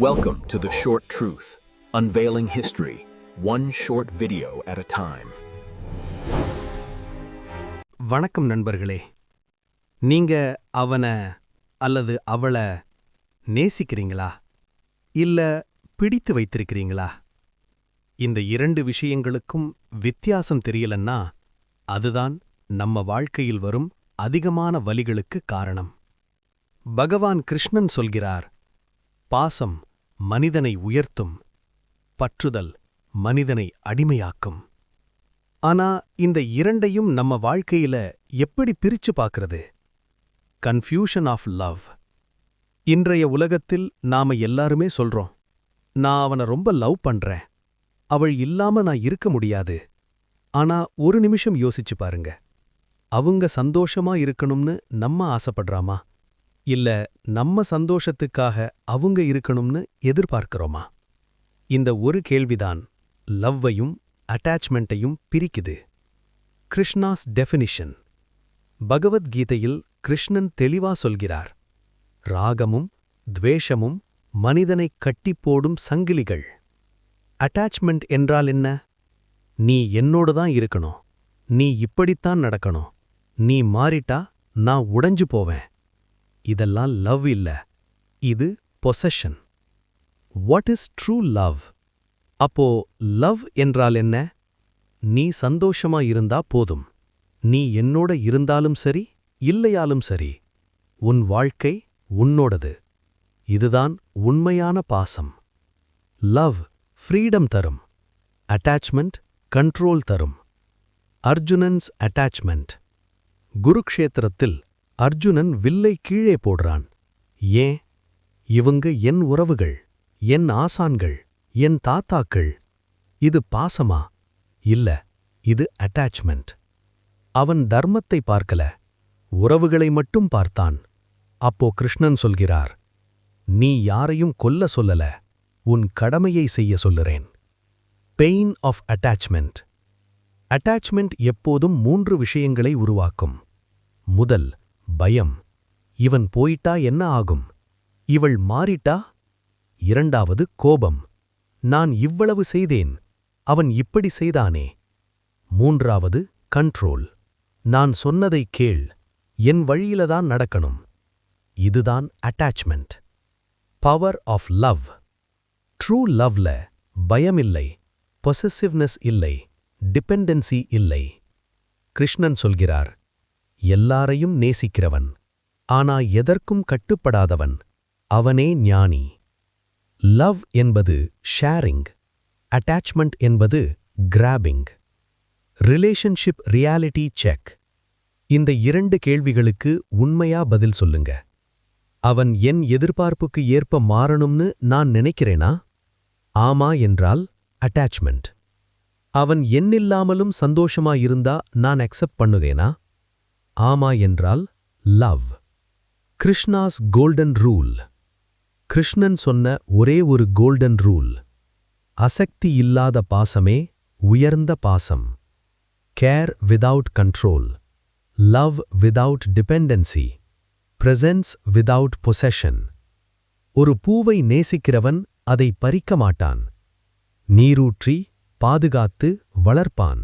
Welcome to The Short Truth, unveiling history, one short video at a time. வணக்கம் நண்பர்களே. நீங்க அவன அல்லது அவள நேசிக்கிறீங்களா? இல்ல பிடித்து வைத்திருக்கிறீங்களா? இந்த இரண்டு விஷயங்களுக்கும் வித்தியாசம் தெரியலன்னா அதுதான் நம்ம வாழ்க்கையில் வரும் அதிகமான வலிகளுக்கு காரணம். பகவான் கிருஷ்ணன் சொல்கிறார் பாசம் மனிதனை உயர்த்தும் பற்றுதல் மனிதனை அடிமையாக்கும். ஆனா இந்த இரண்டையும் நம்ம வாழ்க்கையில எப்படி பிரிச்சு பார்க்கறது? கன்ஃபியூஷன் ஆஃப் லவ் இன்றைய உலகத்தில் நாம எல்லாருமே சொல்றோம் நான் அவனை ரொம்ப லவ் பண்றேன். அவள் இல்லாம நான் இருக்க முடியாது. ஆனா ஒரு நிமிஷம் யோசிச்சு பாருங்க. அவங்க சந்தோஷமா இருக்கணும்னு நம்ம ஆசைப்படுறாமா? இல்ல நம்ம சந்தோஷத்துக்காக அவங்க இருக்கணும்னு எதிர்பார்க்கிறோமா? இந்த ஒரு கேள்விதான் லவ்வையும் அட்டாச்மெண்ட்டையும் பிரிக்குது. கிருஷ்ணாஸ் டெஃபினிஷன். பகவத்கீதையில் கிருஷ்ணன் தெளிவா சொல்கிறார் ராகமும் துவேஷமும் மனிதனைக் கட்டிப்போடும் சங்கிலிகள். அட்டாச்மெண்ட் என்றால் என்ன? நீ என்னோடு தான் இருக்கணும். நீ இப்படித்தான் நடக்கணும். நீ மாறிட்டா நான் உடைஞ்சு போவேன். இதெல்லாம் லவ் இல்ல. இது possession what is true love அப்போ லவ் என்றால் என்ன? நீ சந்தோஷமா இருந்தா போதும். நீ என்னோட இருந்தாலும் சரி இல்லையாலும் சரி உன் வாழ்க்கை உன்னோடது. இதுதான் உண்மையான பாசம். லவ் ஃப்ரீடம் தரும். அட்டாச்மெண்ட் கண்ட்ரோல் தரும். அர்ஜுனன்ஸ் அட்டாச்மெண்ட் குருக்ஷேத்திரத்தில் அர்ஜுனன் வில்லை கீழே போடுறான். ஏன்? இவங்க என் உறவுகள் என் ஆசான்கள் என் தாத்தாக்கள். இது பாசமா? இல்ல இது அட்டாச்மெண்ட் அவன் தர்மத்தை பார்க்கல. உறவுகளை மட்டும் பார்த்தான். அப்போ கிருஷ்ணன் சொல்கிறார் நீ யாரையும் கொல்ல சொல்லல. உன் கடமையை செய்ய சொல்லுறேன். பெயின் ஆஃப் அட்டாச்மெண்ட் அட்டாச்மெண்ட் எப்போதும் மூன்று விஷயங்களை உருவாக்கும். முதல் பயம். இவன் போயிட்டா என்ன ஆகும்? இவள் மாறிட்டா? இரண்டாவது கோபம். நான் இவ்வளவு செய்தேன். அவன் இப்படி செய்தானே? மூன்றாவது கண்ட்ரோல் நான் சொன்னதை கேள். என் வழியில தான் நடக்கணும். இதுதான் attachment power of love true லவ்ல பயமில்லை. பொசசிவ்னஸ் இல்லை. டிபெண்டன்சி இல்லை. கிருஷ்ணன் சொல்கிறார் எல்லாரையும் நேசிக்கிறவன். ஆனா எதற்கும் கட்டுப்படாதவன். அவனே ஞானி. லவ் என்பது ஷேரிங் அட்டாச்மெண்ட் என்பது கிராபிங் ரிலேஷன்ஷிப் ரியாலிட்டி செக் இந்த இரண்டு கேள்விகளுக்கு உண்மையா பதில் சொல்லுங்க. அவன் என் எதிர்பார்ப்புக்கு ஏற்ப மாறணும்னு நான் நினைக்கிறேனா? ஆமா என்றால் அட்டாச்மெண்ட் அவன் என்னில்லாமலும் சந்தோஷமா இருந்தா நான் அக்செப்ட் பண்ணுவேனா? ஆமா என்றால் love. Krishna's golden rule. Krishnan சொன்ன ஒரே ஒரு கோல்டன் ரூல். அசக்தி இல்லாத பாசமே உயர்ந்த பாசம். Care without control. Love without dependency. Presence without possession. ஒரு பூவை நேசிக்கிறவன் அதை பறிக்க மாட்டான். நீரூற்றி பாதுகாத்து வளர்ப்பான்.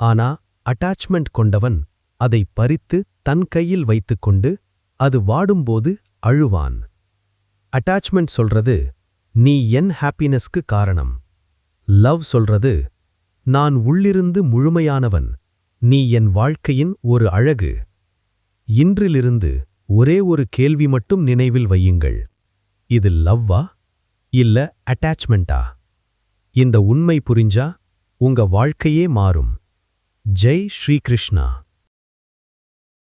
ஆனா அட்டாச்மெண்ட் கொண்டவன் அதை பறித்து தன் கையில் வைத்துக்கொண்டு அது வாடும்போது அழுவான். அட்டாச்மெண்ட் சொல்றது நீ என் ஹாப்பினஸ்க்கு காரணம். லவ் சொல்றது நான் உள்ளிருந்து முழுமையானவன். நீ என் வாழ்க்கையின் ஒரு அழகு. இன்றிலிருந்து ஒரே ஒரு கேள்வி மட்டும் நினைவில் வையுங்கள். இது லவ்வா இல்ல அட்டாச்மெண்டா இந்த உண்மை புரிஞ்சா உங்க வாழ்க்கையே மாறும். ஜெய் ஸ்ரீகிருஷ்ணா